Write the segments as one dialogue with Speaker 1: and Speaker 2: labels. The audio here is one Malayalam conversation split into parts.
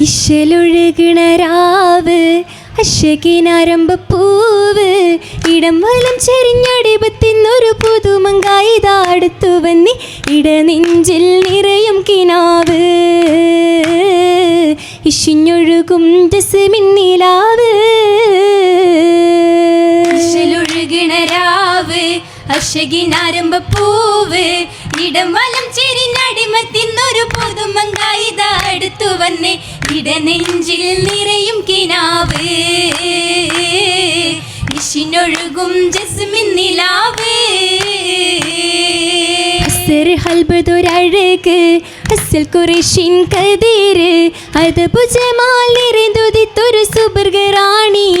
Speaker 1: ഇശലൊഴുകിണരാവ് പൂവ് ഇടം വലം ചെരിഞ്ഞടിപത്തിന്നൊരു പുതുമങ്കായിതാ വന്നി വന്നി ഇടനെഞ്ചിൽ നിറയും കിനാവ്. ഇഷിഞ്ഞൊഴുകും ജസ്മിന്നിലാവ്
Speaker 2: ഇശലൊഴുകിണരാവ് അശകിനാരംഭ പൂവ് വന്ന് ഇടനെഞ്ചിൽ നിറയും കിനാവ്. ഇഷിനൊഴുകും ജസ്മിൻ നിലാവ്.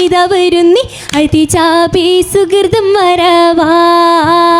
Speaker 1: ഇതവരുന്നി അതിചാപി സുഹൃതം വരവായ്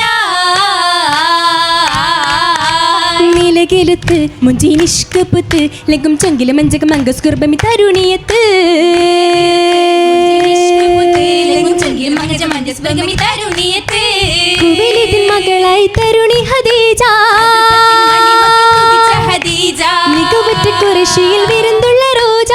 Speaker 1: നിലകെലുത്ത് മുഞ്ചിനിഷ്കപ്പുത്ത് ലഗും ചങ്കിലും മഞ്ചകം മംഗസ്കുർബമി തരുണിയത്ത്. മകളായി തരുണി ഹദീജ. മികവുറ്റ കുറശിയിൽ വിരുന്തുള്ള റോജ.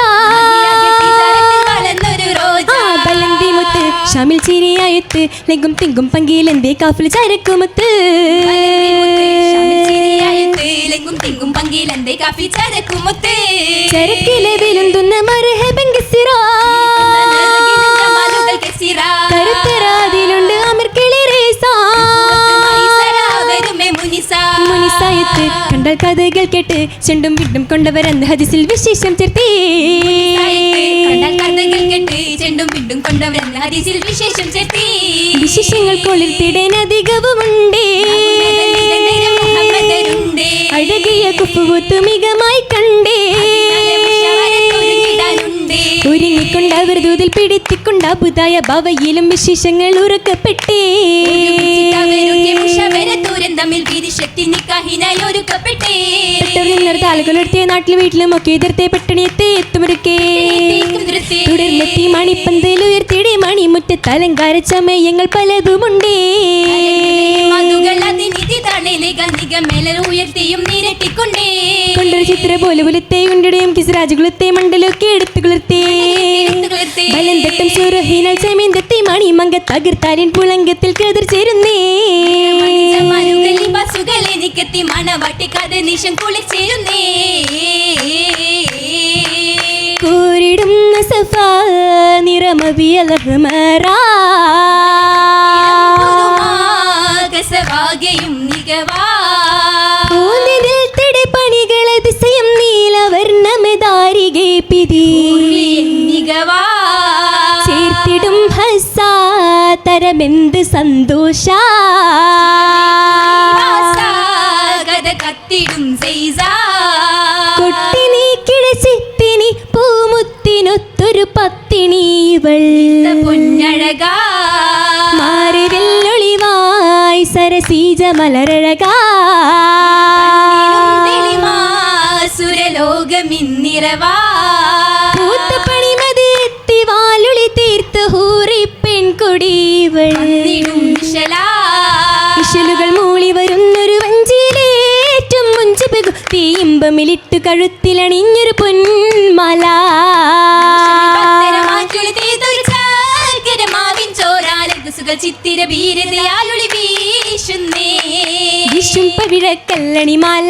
Speaker 1: മുത്ത് ഷമിൽ ചിരിയായത്ത് ലഗും തിങ്കും പങ്കിയിലെന്തേ കാഫിൽ ചരക്കുമുത്ത്.
Speaker 2: തിങ്കും പങ്കിലെന്തേ? കാപ്പി ചരക്കുമുത്തേ
Speaker 1: ചരക്കിലെ വിലുന്തുന്ന കരുത്തരാതിലുണ്ട് മുനിസായത്ത് കഥകൾ കേട്ട് ചെണ്ടും വിട്ടും കൊണ്ടവരെന്ന് ഹദിസിൽ വിശേഷം ചേർത്തേ
Speaker 2: ചെണ്ടും വിണ്ടും കൊണ്ടവരെന്ന് ഹദീസിൽ വിശേഷം ചേർത്തി
Speaker 1: അധികവുമുണ്ടേ അഴകിയ കുപ്പുവൂത്ത് മികമായി കണ്ടേ. അവർ ദൂതിൽ പിടിത്തിക്കൊണ്ട പുതായ ഭാവയിലും വിശേഷങ്ങൾ ഉറക്കപ്പെട്ടേ. താളുകളെടുത്തേ നാട്ടിൽ വീട്ടിലും ഒക്കെ എതിർത്തെ പെട്ടണിയത്തെ എത്തുമുറുക്കേ തുടർന്നെത്തി മണിപ്പന്തയിൽ ഉയർത്തിടെ മണിമുറ്റത്ത് അലങ്കാര ചമയങ്ങൾ പലതുമുണ്ടേ.
Speaker 2: ഉയർത്തിയും നിരട്ടിക്കൊണ്ടേ
Speaker 1: കൊണ്ടൊരു ചിത്ര പോലെ പുലത്തെ ഉണ്ടടയും കിസ്രാജുകുളത്തെ മണ്ഡലമൊക്കെ എടുത്തു കുളിർത്തേ. ബലം തട്ടും സുരഹിനാൽ ചെമീന്തത്തെ മണിമങ്ക തകർത്താലിൻ പുളങ്കത്തിൽ കതിർ ചേരുന്നേ.
Speaker 2: ബസുകൾ എനിക്കെത്തി മണവാട്ടി കഥ നിശം കുളിച്ചേരുന്നേ
Speaker 1: കൂരിടുന്ന സഫ നിറമവിയലഹ്മറാ തരമെന്ത് സന്തോഷ?
Speaker 2: കത്തിടും
Speaker 1: പൂമുത്തിനൊത്തൊരു പത്തിണി ഇവൾ.
Speaker 2: പൊന്നഴകാ.
Speaker 1: മാറി വെല്ലൊളിവായി സരസീജ മലരഴകാ.
Speaker 2: സുരലോകമിന്നിരവാ
Speaker 1: കഴുത്തിലണിഞ്ഞൊരു പൊന്മല.
Speaker 2: ചിത്തിര ഭീരതയാലുളി വീശുന്നേ.
Speaker 1: വിഷും പവിഴക്കല്ലണിമാല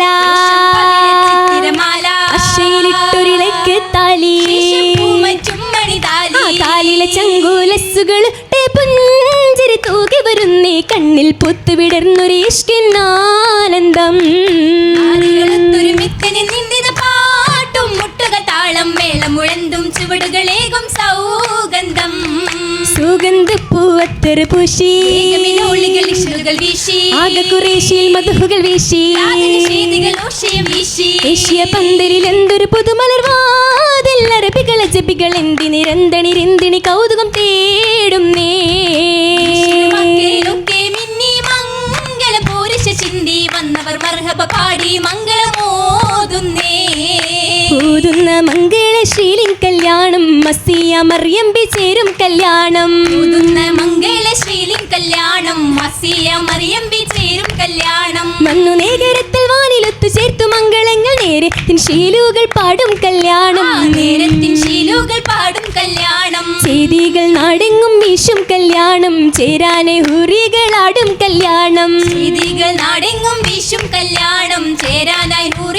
Speaker 2: ചിത്തിരമാല
Speaker 1: അശയിലിട്ടൊരിളക്ക് താലി. താലിലെ ചങ്കൂലസുകൾ പുഞ്ചിരി തൂകി വരുന്നേ. കണ്ണിൽ പൊത്തുവിടർന്നൊരു ഇഷ്കിന്നാനന്ദം കണ്ണീരൊരു പൂശി. ആകക്കുറേശിയിൽ മധുഹുകൾ വീശി. ഏഷ്യ പന്തലിൽ എന്തൊരു പുതുമലർവാതിൽ അറബികൾ അജബികൾ എന്തി നിരന്തണി രന്തിണി കൗതുകം തേടും നേ.
Speaker 2: ചിന്തി വന്നവർ മർഹബ പാടി മംഗളമോതുന്നേ ഓതുന്ന മംഗള മക്കയിലൊക്കെ
Speaker 1: കല്യാണം മസിയ മറിയമ്പി ചേരും കല്യാണം.
Speaker 2: പുതുന്ന മംഗള ശ്രീലിൻ കല്യാണം മസിയ മറിയമ്പി ചേരും കല്യാണം.
Speaker 1: മന്നു നേകരത്തിൽ വാനിലൊത്തു ചേർത്തു മംഗളങ്ങൾ നേരെ തിൻ ശീലുകൾ പാടും കല്യാണം.
Speaker 2: നേരത്തിൻ ശീലുകൾ പാടും കല്യാണം.
Speaker 1: ചെയ്തികൾ നാടെങ്ങും വീശും കല്യാണം ചേരാനെ ഹുറികളാടും കല്യാണം.
Speaker 2: രീതികൾ നാടെങ്ങും വീശും കല്യാണം ചേരാനായി ഹൂറികളാടും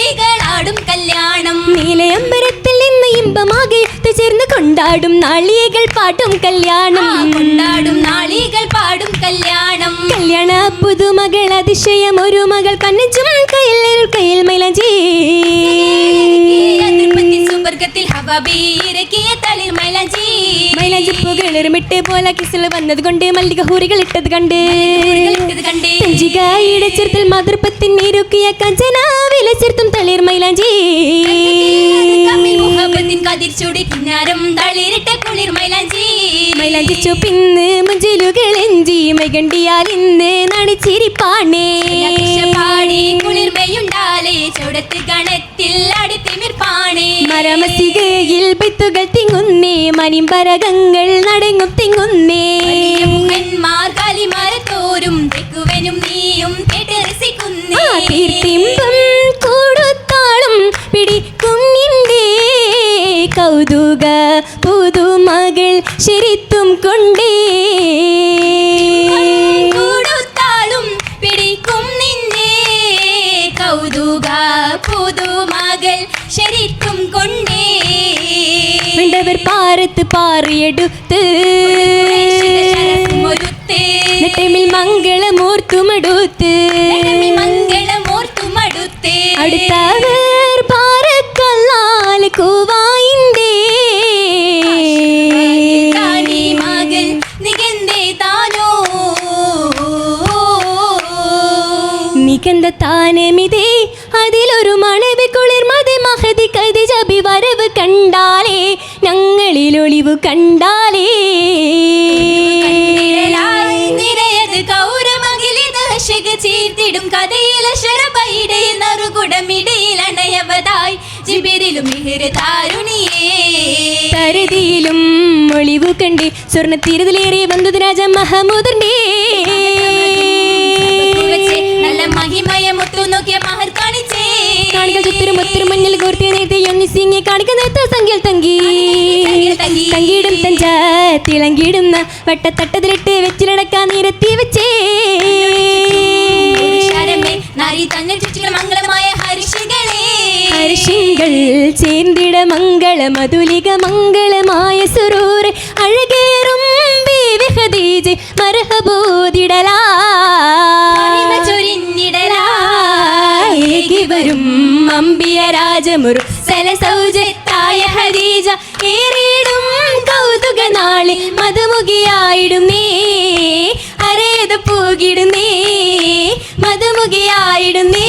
Speaker 1: കൊണ്ടാടും നാളികൾ പാടും കല്യാണം.
Speaker 2: കൊണ്ടാടും നാളികൾ പാടും കല്യാണം.
Speaker 1: കല്യാണ പുതുമകൾ അതിശയം ഒരു മകൾ കണ്ണിച്ചും കയ്യിൽ കയ്യിൽ
Speaker 2: അതിർപ്പത്തി സുവർഗത്തിൽ ഹബബീരക്കിയ തളിർ
Speaker 1: പുകളിറുമിട്ട് പോലെ കിസിൽ വന്നത് കൊണ്ട് മല്ലിക ഹൂറികൾ ഇട്ടത് കണ്ട്.
Speaker 2: കണ്ടേ.
Speaker 1: ചെറുത്തിൽ മാതൃപ്പത്തിൻ നീരുക്കിയ കഞ്ചന ചെറുത്തും തളിർ മൈലാഞ്ചി.
Speaker 2: കിന്നാരം തളിരിട്ട കുളിർ മൈലാഞ്ചി.
Speaker 1: മൈകണ്ടിയാൽ ഇന്ന് നടിച്ചിരിപ്പാണേ.
Speaker 2: പാടി കുളിർമയുണ്ടാലേ. ചുടത്ത് അടുത്തിമിർപ്പാണേ
Speaker 1: മരമസികയിൽ ബിത്തുകൾ തിങ്ങുന്നേ. മനിമ്പരകങ്ങൾ നടങ്ങും തിങ്ങുന്നേ. പാറിയെടുത്ത് നെട്ടമിൽ മംഗളമൂർത്തുമടുത്ത് അടുത്തവർ പാറക്കല്ലാൽ
Speaker 2: മകൾ നികന്തേ താനോ
Speaker 1: നികന്ത താനമിതേ അതിലൊരു മണവ് ഒളിവ് കണ്ടാലേ.
Speaker 2: കൗരമകിലിത് ചീർത്തിടും കഥയിലെ ശരബയുടെ നറുകുടമിടയിൽ അണയവതായി ജിബിരിലും മിഹിർ താരുണിയേ.
Speaker 1: തരുതിയിലും ഒളിവു കണ്ട് സ്വർണ തീരത്തിലേറെ വന്നത് രാജ മഹമൂദന്റെ
Speaker 2: നല്ല മഹിമയ മുത്തു നോക്കിയ മഹർ കാണിച്ചേ.
Speaker 1: കാണിക്കൽ ചുത്തിരും ഒത്തിരും കോർത്തിയ നേരത്തെ യൊന്നി സിംഗെ കാണിക്കുന്ന നേരത്തെ തങ്കി.
Speaker 2: സംഖ്യൽ തങ്കി.
Speaker 1: തങ്കിയിടും തഞ്ച തിളങ്കിടുന്ന വട്ടത്തട്ടതിലിട്ട് വെച്ചിലടക്കാൻ നിരത്തി വെച്ചേ. മംഗള മധുലിക മംഗളമായ സുരൂർ അഴകേറും ബീവി ഖദീജ മർഹബൂദിടലാ ഏകി വരും അമ്പിയ രാജമുരു സലസൗജത്തായ ഹരീജ ഹദീജ. കൗതുക നാളിൽ മതമുഖിയായിടുന്നേ അരേത് പോകിടുന്നേ നീ